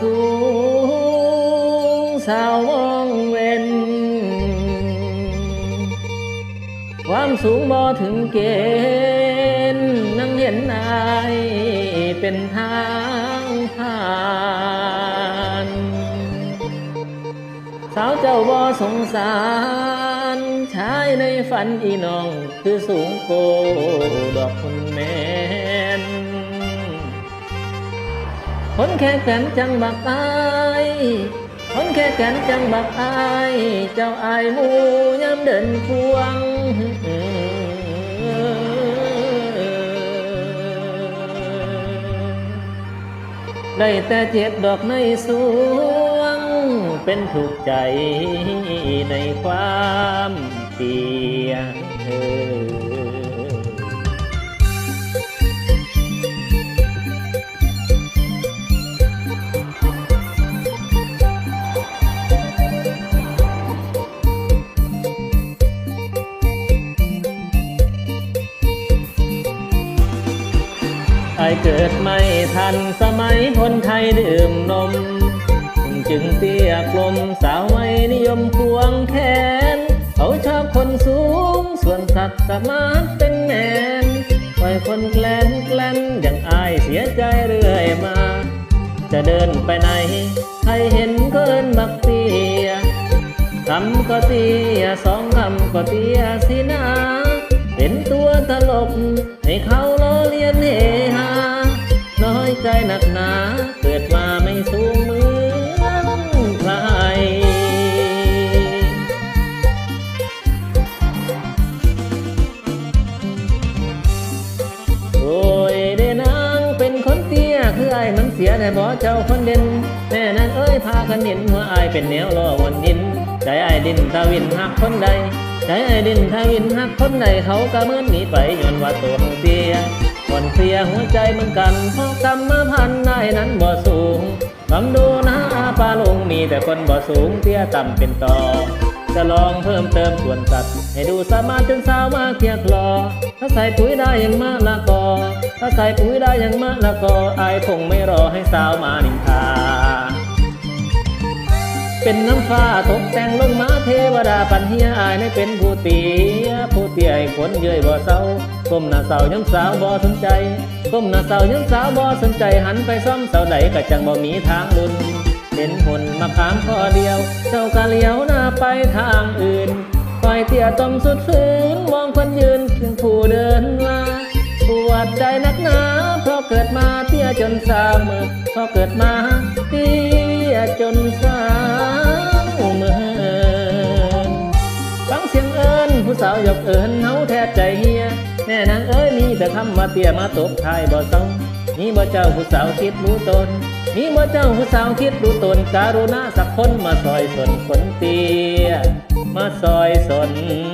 สูงสาวมองเว้น ความสูงบ่ถึงเกณฑ์นั่งเห็นอายเป็นทางผ่านสาวเจ้าบ่สงสารชายในฝันอีน้อง คือสูงโกดอกคุณแม่น คนแค่กันจังบักอายคนแค่กันจังบักอาย เจ้าอายหมูย้ำเดินควงได้แต่เจ็บดอกในสวง เป็นถูกใจในความเปียเไอเกิดไม่ทันสมัยคนไทยดื่มนม จึงเตี้ยกลมสาวไม่นิยมควงแขน เขาชอบคนสูง ส่วนสัตว์สามารถเป็นแมนปล่อยคนแกล้นแกล้นอย่างอายเสียใจเรื่อยมา จะเดินไปไหน ใครเห็นก็เอินบักเตียคำก็เตียสองคำก็เตียสินะ เป็นตัวตลก ให้เขาล้อเลียนเฮฮาน้อยใจหนักหนาเกิดมาไม่สูงเหมือนใครโอ้ยเดนางเป็นคนเตี้ยคือไอ้มันเสียแต่บ่เจ้าคนเด่นแม่นางเอ้ยพากันเห็นหัวไอ้เป็นแนวล่อวันยิน ใจไอ้ดินทวินหักคนใดใจไอ้ดินทวินหักคนใดเขาก็เมือนหนีไปย้อนว่าตัวของเตี้ยคนเตี้ยหัวใจเหมือนกันเพราะกรรมพันนายนั้นบ่สูงลองดูนะอาปาลงมีแต่คนบ่สูงเตี้ยต่ำเป็นต่อจะลองเพิ่มเติมส่วนสัตว์ ให้ดูสามารถจนสาวมาเกียกลอ ถ้าใส่ปุ๋ยได้อย่างมะละกอ ถ้าใส่ปุ๋ยได้อย่างมะละกออายคงไม่รอให้สาวมานินทา เป็นน้ำฟ้าตกแต่งลงมาเทวดาปันเฮียอายในเป็นผู้เตียผู้เตียคนเย้ยบ่เศร้าก้มหน้าเศร้ายังสาวบ่สนใจก้มหน้าเศร้ายังสาวบ่สนใจหันไปซ้อมเสาใดก็จังบ่มีทางลุนเป็นหุ่นมาขามข้อเดียว เจ้ากะเลี้ยวหน้าไปทางอื่นคอยเตี้ยต้มสุดฝืนมองคนยืนเคียงผู้เดินมาปวดใจนักหนาเพราะเกิดมาเตี้ยจนสาวมือเพราะเกิดมาเตี้ย จนสาวมือฟังเสียงเอิญผู้สาวหยกเอิญเฮาแทบใจเฮียแม่นางเอ้ยมีแต่คำมาเตี้ยมาตบทายบ่เศร้ามีบ่เจ้าผู้สาวคิดรู้ตนมีบ่เจ้าผู้สาวคิดรู้ตนการุณาสักคนมาซอยสนคนเตี้ยมาซอยสนละคน